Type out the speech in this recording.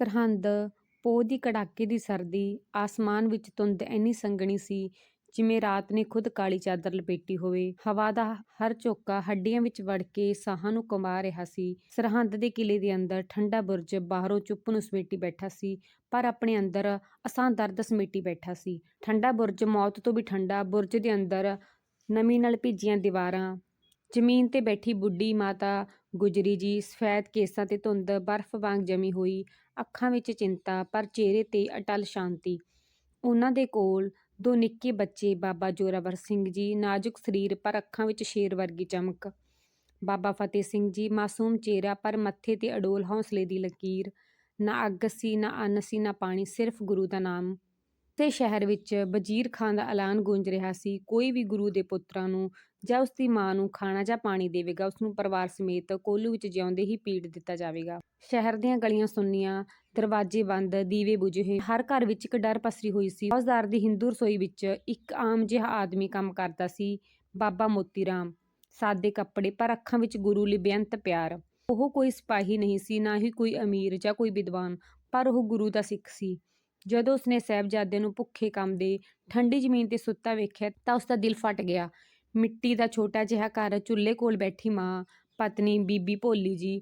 ਸਰਹੰਦ, ਪੋਹ ਦੀ ਕੜਾਕੇ ਦੀ ਸਰਦੀ, ਆਸਮਾਨ ਵਿੱਚ ਧੁੰਦ ਇੰਨੀ ਸੰਘਣੀ ਸੀ, ਜਿਵੇਂ ਰਾਤ ਨੇ ਖੁਦ ਕਾਲੀ ਚਾਦਰ ਲਪੇਟੀ ਹੋਵੇ। ਹਵਾ ਦਾ ਹਰ ਝੋਕਾ ਹੱਡੀਆਂ ਵਿੱਚ ਵੜ ਕੇ ਸਾਹਾਂ ਨੂੰ ਕੰਬਾ ਰਿਹਾ ਸੀ। ਸਰਹੰਦ ਦੇ ਕਿਲੇ ਦੇ ਅੰਦਰ ਠੰਡਾ ਬੁਰਜ ਬਾਹਰੋਂ ਚੁੱਪ ਨੂੰ ਸਮੇਟੀ ਬੈਠਾ ਸੀ, ਪਰ ਆਪਣੇ ਅੰਦਰ ਅਸਾਂ ਦਰਦ ਸਮੇਟੀ ਬੈਠਾ ਸੀ। ਠੰਡਾ ਬੁਰਜ ਮੌਤ ਤੋਂ ਵੀ ਠੰਡਾ, ਬੁਰਜ ਦੇ ਅੰਦਰ ਨਮੀ ਨਾਲ ਭਿੱਜੀਆਂ ਦੀਵਾਰਾਂ ਜ਼ਮੀਨ ਤੇ ਬੈਠੀ ਬੁੱਢੀ ਮਾਤਾ ਗੁਜਰੀ ਜੀ ਸਫੈਦ ਕੇਸਾਂ ਤੇ ਧੁੰਦ, ਬਰਫ਼ ਵਾਂਗ ਜਮੀ ਹੋਈ, ਅੱਖਾਂ ਵਿੱਚ ਚਿੰਤਾ, ਪਰ ਚਿਹਰੇ ਤੇ ਅਟਲ ਸ਼ਾਂਤੀ। ਉਹਨਾਂ ਦੇ ਕੋਲ ਦੋ ਨਿੱਕੇ ਬੱਚੇ, ਬਾਬਾ ਜੋਰਾਵਰ ਸਿੰਘ ਜੀ, ਨਾਜ਼ੁਕ ਸਰੀਰ, ਪਰ ਅੱਖਾਂ ਵਿੱਚ ਸ਼ੇਰ ਵਰਗੀ ਚਮਕ। ਬਾਬਾ ਫਤਿਹ ਸਿੰਘ ਜੀ, ਮਾਸੂਮ ਚਿਹਰਾ, ਪਰ ਮੱਥੇ ਤੇ ਅਡੋਲ ਹੌਸਲੇ ਦੀ ਲਕੀਰ। ਨਾ ਅੱਗ ਸੀ, ਨਾ ਅੰਨ ਸੀ, ਨਾ ਪਾਣੀ, ਸਿਰਫ ਗੁਰੂ ਦਾ ਨਾਮ। ਤੇ ਸ਼ਹਿਰ ਵਿੱਚ ਵਜ਼ੀਰ ਖਾਨ ਦਾ ਐਲਾਨ ਗੂੰਜ ਰਿਹਾ ਸੀ। ਕੋਈ ਵੀ ਗੁਰੂ ਦੇ ਪੁੱਤਰਾਂ ਨੂੰ ਜਾਂ ਉਸ ਦੀ ਮਾਂ ਨੂੰ ਖਾਣਾ ਜਾਂ ਪਾਣੀ ਦੇਵੇਗਾ ਉਸ ਨੂੰ ਪਰਿਵਾਰ ਸਮੇਤ ਕੋਲੂ ਵਿੱਚ ਜਿਉਂਦੇ ਹੀ ਪੀੜ ਦਿੱਤਾ ਜਾਵੇਗਾ। ਸ਼ਹਿਰ ਦੀਆਂ ਗਲੀਆਂ ਸੁੰਨੀਆਂ, ਦਰਵਾਜ਼ੇ ਬੰਦ, ਦੀਵੇ ਬੁਝੇ ਹੋਏ ਹਰ ਘਰ ਵਿੱਚ ਇੱਕ ਡਰ ਪਸਰੀ ਹੋਈ ਸੀ। ਫੌਜਦਾਰ ਦੀ ਹਿੰਦੂ ਰਸੋਈ ਵਿੱਚ ਇੱਕ ਆਮ ਜਿਹਾ ਆਦਮੀ ਕੰਮ ਕਰਦਾ ਸੀ, ਬਾਬਾ ਮੋਤੀ ਰਾਮ। ਸਾਦੇ ਕੱਪੜੇ, ਪਰ ਅੱਖਾਂ ਵਿੱਚ ਗੁਰੂ ਲਈ ਬੇਅੰਤ ਪਿਆਰ। ਉਹ ਕੋਈ ਸਿਪਾਹੀ ਨਹੀਂ ਸੀ, ਨਾ ਹੀ ਕੋਈ ਅਮੀਰ ਜਾਂ ਕੋਈ ਵਿਦਵਾਨ, ਪਰ ਉਹ ਗੁਰੂ ਦਾ ਸਿੱਖ ਸੀ। ਜਦੋਂ ਉਸਨੇ ਸਾਹਿਬਜ਼ਾਦੇ ਨੂੰ ਭੁੱਖੇ ਕੰਮ ਦੇ ਠੰਡੀ ਜ਼ਮੀਨ ਤੇ ਸੁੱਤਾ ਵੇਖਿਆ ਤਾਂ ਉਸਦਾ ਦਿਲ ਫਟ ਗਿਆ। ਮਿੱਟੀ ਦਾ ਛੋਟਾ ਜਿਹਾ ਘਰ ਚੁੱਲ੍ਹੇ ਕੋਲ ਬੈਠੀ ਮਾਂ, ਪਤਨੀ, ਬੀਬੀ ਭੋਲੀ ਜੀ